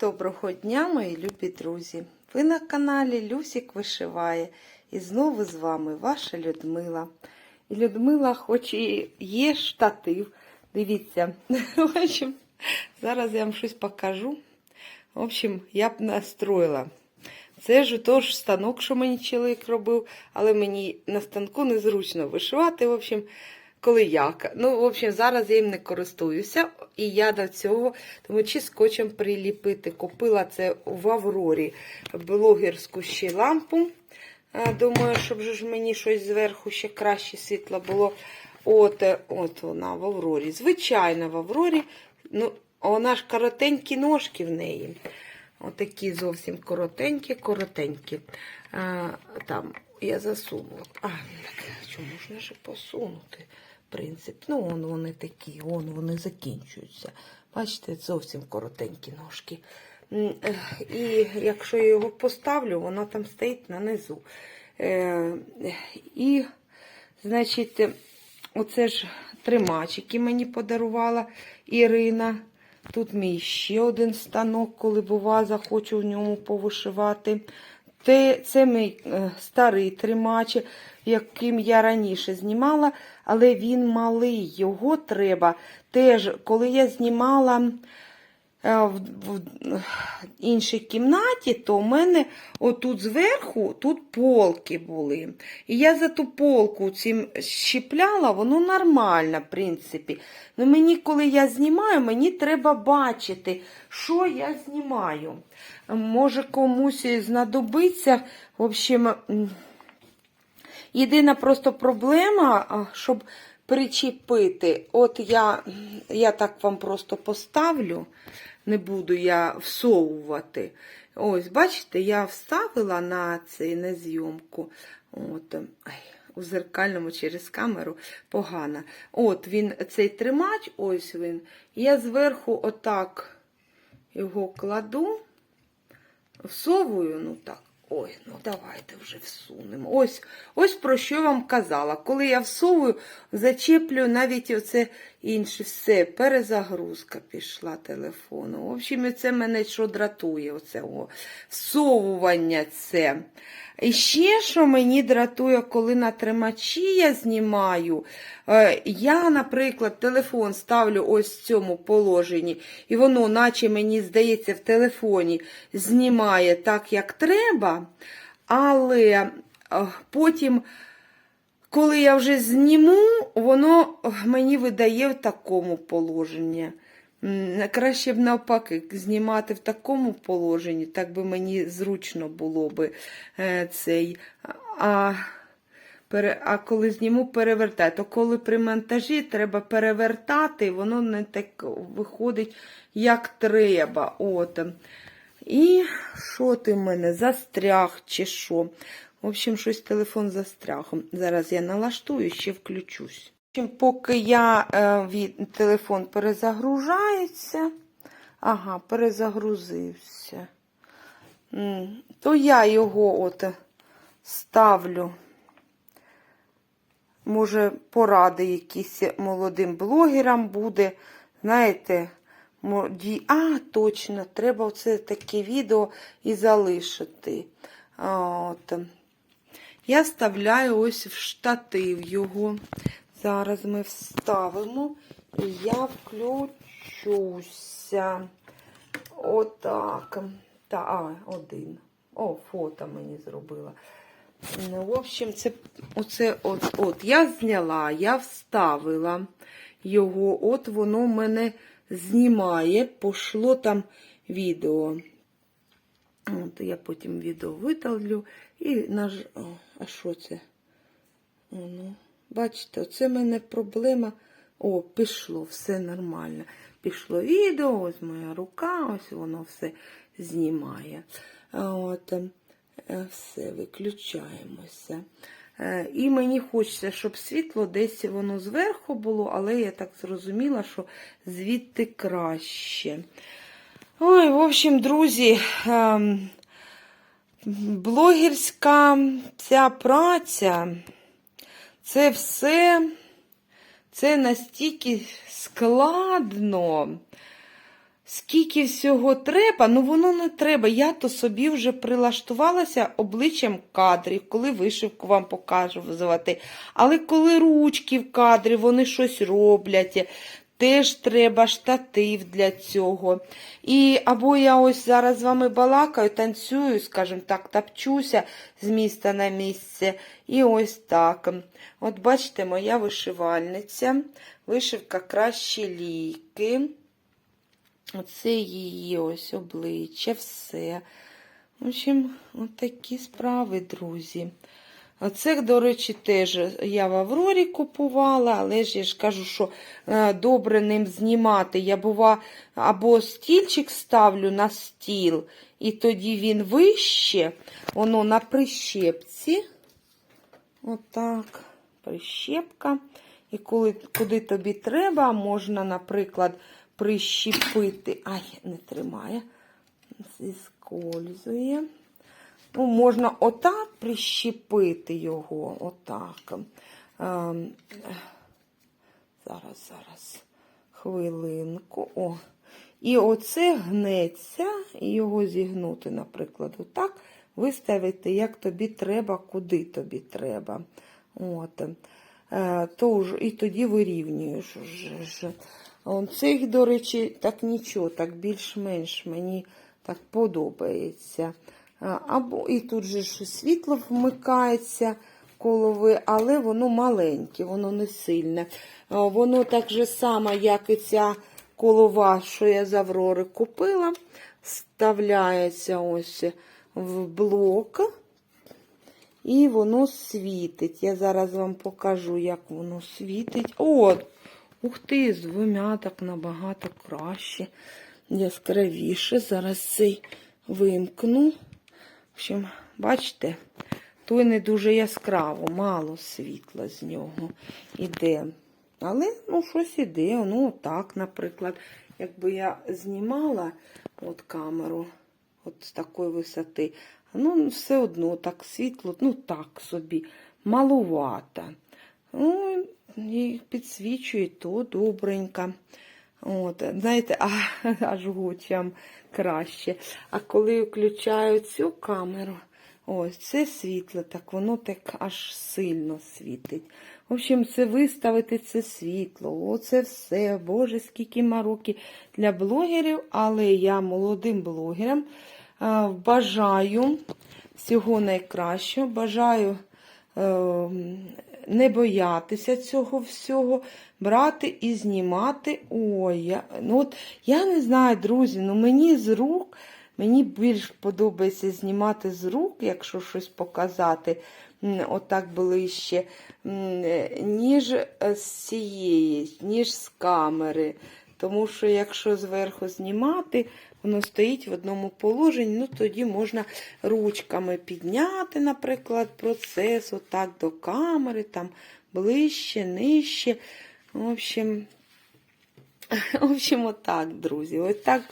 Доброго дня, мої любі друзі! Ви на каналі Люсік Вишиває. І знову з вами ваша Людмила. І Людмила, хоч і є штатив. Дивіться, зараз я вам щось покажу. В общем, я б настроїла. Це ж тож станок, що мені чоловік робив, але мені на станку незручно вишивати. В общем, коли як. Ну, в общем, зараз я їм не користуюся, і я до цього, тому чи скотчем приліпити. Купила це в Аврорі блогерську ще лампу. Думаю, щоб ж мені щось зверху ще краще світло було. От, е, от вона в Аврорі. Звичайно, в Аврорі. Ну, вона ж коротенькі ножки в неї. Отакі зовсім коротенькі, коротенькі. А, там я засунула. А, так, що можна посунути? Принцип. Ну, вон вони такі, вон вони закінчуються. Бачите, зовсім коротенькі ножки. І якщо я його поставлю, воно там стоїть нанизу. Е, І, значить, оце ж тримач, який мені подарувала Ірина. Тут мій ще один станок, коли бува, захочу в ньому повишивати. Те, це мій е, старий тримач, яким я раніше знімала, але він малий. Його треба теж, коли я знімала в, в іншій кімнаті, то в мене отут зверху тут полки були. І я за ту полку цим щіпляла, воно нормально, в принципі. Ну мені, коли я знімаю, мені треба бачити, що я знімаю. Може комусь знадобиться. В общем, єдина просто проблема, щоб причепити. От я, я так вам просто поставлю, не буду я всовувати. Ось, бачите, я вставила на цей на зйомку. От, ай, у зеркальному через камеру погано. От він, цей тримач, ось він. Я зверху отак його кладу, всовую, ну так. Ой, ну давайте вже всунемо. Ось ось про що вам казала. Коли я всовую, зачеплю навіть оце інше все. Перезагрузка пішла телефону. В общем, це мене що дратує, оце о, всовування це. І ще, що мені дратує, коли на тримачі я знімаю, я, наприклад, телефон ставлю ось в цьому положенні, і воно, наче мені здається, в телефоні знімає так, як треба, але е, потім, коли я вже зніму, воно мені видає в такому положенні. Краще б навпаки знімати в такому положенні, так би мені зручно було би е, цей. А, а коли зніму, перевертати. То коли при монтажі треба перевертати, воно не так виходить, як треба. От. І що ти в мене? Застряг чи що? В общем, щось телефон застряг. Зараз я налаштую, ще включусь. В общем, Поки я е, від, телефон перезагружається, ага, перезагрузився, то я його от ставлю. Може, поради якісь молодим блогерам буде. Знаєте, а, точно, треба оце таке відео і залишити. От. Я вставляю ось в штатив його. Зараз ми вставимо, і я включуся. Отак. Та, а, один. О, фото мені зробила. Ну, в общем, це оце от, от я зняла, я вставила його, от воно мене знімає, пошло там відео. От, я потім відео видалю і наж... О, а що це? О, ну, бачите, оце в мене проблема. О, пішло, все нормально. Пішло відео, ось моя рука, ось воно все знімає. От, все, виключаємося. Е, І мені хочеться, щоб світло десь воно зверху було, але я так зрозуміла, що звідти краще. Ой, в общем, друзі, ем, блогерська ця праця, це все, це настільки складно. Скільки всього треба, ну воно не треба. Я то собі вже прилаштувалася обличчям в кадрі, коли вишивку вам показувати. Але коли ручки в кадрі, вони щось роблять. Теж треба штатив для цього. І або я ось зараз з вами балакаю, танцюю, скажімо так, тапчуся з міста на місце. І ось так. От бачите, моя вишивальниця. Вишивка кращі ліки. Оце її ось обличчя, все. В общем, от такі справи, друзі. Оце, до речі, теж я в Аврорі купувала, але ж я ж кажу, що е, добре ним знімати. Я, бува, або стільчик ставлю на стіл, і тоді він вище, воно на прищепці. Отак, прищепка. І коли, куди тобі треба, можна, наприклад, прищепити. Ай, не тримає, зіскользує. Ну, можна отак прищепити його, отак. Ем, зараз, зараз, хвилинку. О. І оце гнеться, і його зігнути, наприклад, отак. Виставити, як тобі треба, куди тобі треба. От. Е, то і тоді вирівнюєш. Вже. Цих, до речі, так нічого, так більш-менш мені так подобається. Або і тут же ж світло вмикається колови, але воно маленьке, воно не сильне. Воно так же само, як і ця колова, що я з Аврори купила, вставляється ось в блок. І воно світить. Я зараз вам покажу, як воно світить. От, ух ти, з двома так набагато краще, яскравіше. Зараз цей вимкну. В общем, бачите, той не дуже яскраво, мало світла з нього іде. Але, ну, щось іде. Ну, так, наприклад, якби я знімала от камеру от з такої висоти, ну, все одно так світло, ну так собі, малувато. Ну, і підсвічує то добренько. От, знаєте, а, аж гучам краще. А коли включаю цю камеру, ось це світло, так воно так аж сильно світить. В общем, це виставити це світло. Оце все. Боже, скільки мароки для блогерів, але я молодим блогерам бажаю всього найкращого, бажаю. Е, не боятися цього всього, брати і знімати. Ой, я, ну от, я не знаю, друзі, ну мені з рук, мені більш подобається знімати з рук, якщо щось показати, отак ближче, ніж з цієї, ніж з камери. Тому що якщо зверху знімати, воно стоїть в одному положенні, ну тоді можна ручками підняти, наприклад, процес отак до камери, там ближче, нижче. В общем, в общем, отак, друзі. Отак,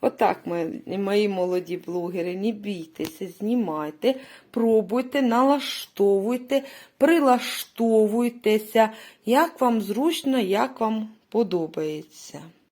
отак мої, молоді блогери. Не бійтеся, знімайте, пробуйте, налаштовуйте, прилаштовуйтеся, як вам зручно, як вам подобається.